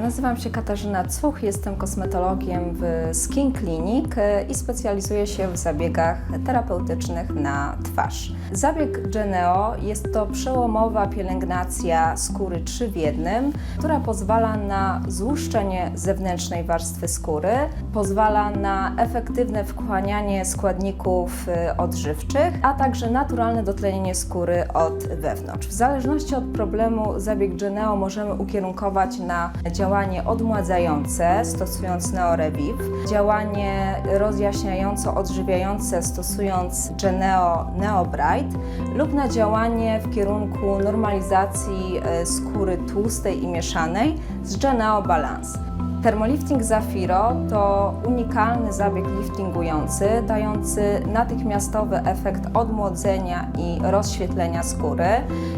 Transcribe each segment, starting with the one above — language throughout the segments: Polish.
Nazywam się Katarzyna Cuch, jestem kosmetologiem w Skin Clinic e, i specjalizuję się w zabiegach terapeutycznych na twarz. Zabieg Geneo jest to przełomowa pielęgnacja skóry 3 w jednym, która pozwala na złuszczenie zewnętrznej warstwy skóry, pozwala na efektywne wchłanianie składników e, odżywczych, a także naturalne dotlenienie skóry od wewnątrz. W zależności od problemu zabieg Geneo możemy ukierunkować na działanie odmładzające, stosując Neoreviv, działanie rozjaśniająco odżywiające, stosując Geneo Neobright lub na działanie w kierunku normalizacji e, skóry tłustej i mieszanej z Geneo Balance. Thermolifting Zafiro to unikalny zabieg liftingujący, dający natychmiastowy efekt odmłodzenia i rozświetlenia skóry.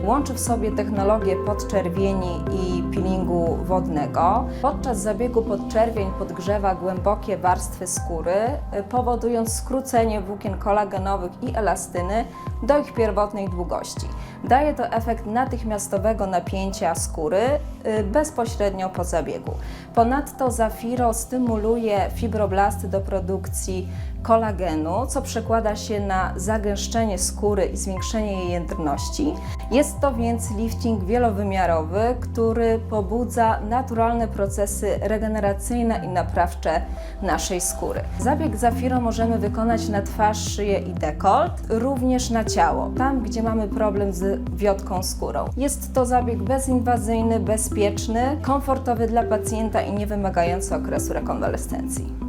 Łączy w sobie technologię podczerwieni i peelingu wodnego. Podczas zabiegu podczerwień podgrzewa głębokie warstwy skóry, y, powodując skrócenie włókien kolagenowych i elastyny do ich pierwotnej długości. Daje to efekt natychmiastowego napięcia skóry y, bezpośrednio po zabiegu. Ponadto Zafiro stymuluje fibroblasty do produkcji kolagenu, co przekłada się na zagęszczenie skóry i zwiększenie jej jędrności. Jest to więc lifting wielowymiarowy, który pobudza naturalne procesy regeneracyjne i naprawcze naszej skóry. Zabieg Zafiro możemy wykonać na twarz, szyję i dekolt, również na ciało, tam gdzie mamy problem z wiotką skórą. Jest to zabieg bezinwazyjny, bezpieczny, komfortowy dla pacjenta i nie wymagający okresu rekonwalescencji.